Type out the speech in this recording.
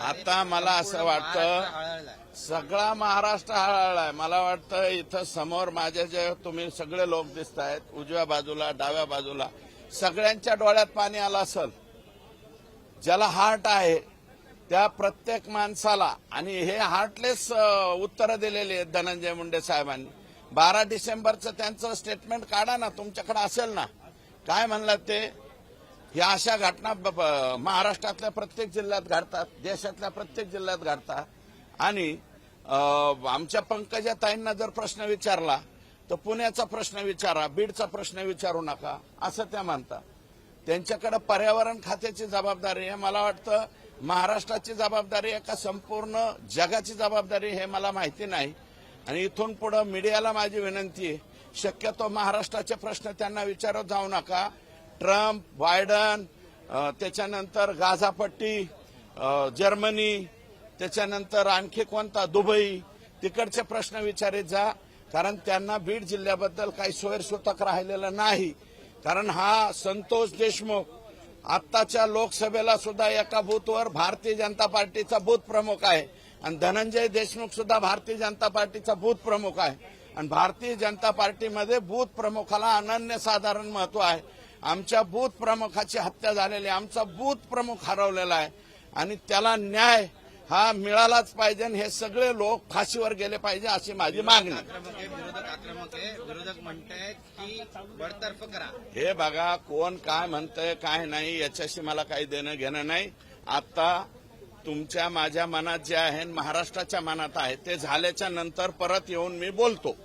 आता मला असं वाटतं सगळा महाराष्ट्र हळहळलाय. मला वाटतं इथं समोर माझ्या जे तुम्ही सगळे लोक दिसत आहेत उजव्या बाजूला डाव्या बाजूला सगळ्यांच्या डोळ्यात पाणी आलं असल. ज्याला हार्ट आहे त्या प्रत्येक माणसाला आणि हे हार्टलेस उत्तरं दिलेली आहेत धनंजय मुंडे साहेबांनी. बारा डिसेंबरचं त्यांचं स्टेटमेंट काढा ना तुमच्याकडे असेल ना. काय म्हणलं ते? ह्या अशा घटना ब- महाराष्ट्रातल्या प्रत्येक जिल्ह्यात घडतात देशातल्या प्रत्येक जिल्ह्यात घडतात. आणि आमच्या पंकजा ताईंना जर प्रश्न विचारला तर पुण्याचा प्रश्न विचारा बीडचा प्रश्न विचारू नका असं त्या म्हणतात. त्यांच्याकडे पर्यावरण खात्याची जबाबदारी आहे मला वाटतं महाराष्ट्राची जबाबदारी आहे का संपूर्ण जगाची जबाबदारी हे मला माहिती नाही. आणि इथून पुढे मीडियाला माझी विनंती आहे शक्यतो महाराष्ट्राचे प्रश्न त्यांना विचारत जाऊ नका. ट्रम्प बायडन त्याच्यानंतर गाझापट्टी जर्मनी त्याच्यानंतर आणखी कोणता? दुबई. तिकडचे प्रश्न विचारित जा. कारण त्यांना बीड जिल्ह्याबद्दल काही सोयरसूतक राहिलेलं नाही. कारण हा संतोष देशमुख आत्ताच्या लोकसभेला सुद्धा एका बूथवर भारतीय जनता पार्टीचा बूथ प्रमुख आहे. आणि धनंजय देशमुख सुद्धा भारतीय जनता पार्टीचा बूथ प्रमुख आहे. आणि भारतीय जनता पार्टीमध्ये बूथ प्रमुखाला अनन्यसाधारण महत्त्व आहे. आमच्या बूथ प्रमुखाची हत्या झालेली आहे. आमचा बूथ प्रमुख हरवलेला आहे. आणि त्याला न्याय हा मिळालाच पाहिजे आणि हे सगळे लोक फाशीवर गेले पाहिजे अशी माझी मागणी. हे बघा कोण काय म्हणतंय काय नाही याच्याशी मला काही देणं घेणं नाही. आता तुमच्या माझ्या मनात जे आहे महाराष्ट्राच्या मनात आहे ते झाल्याच्यानंतर परत येऊन मी बोलतो.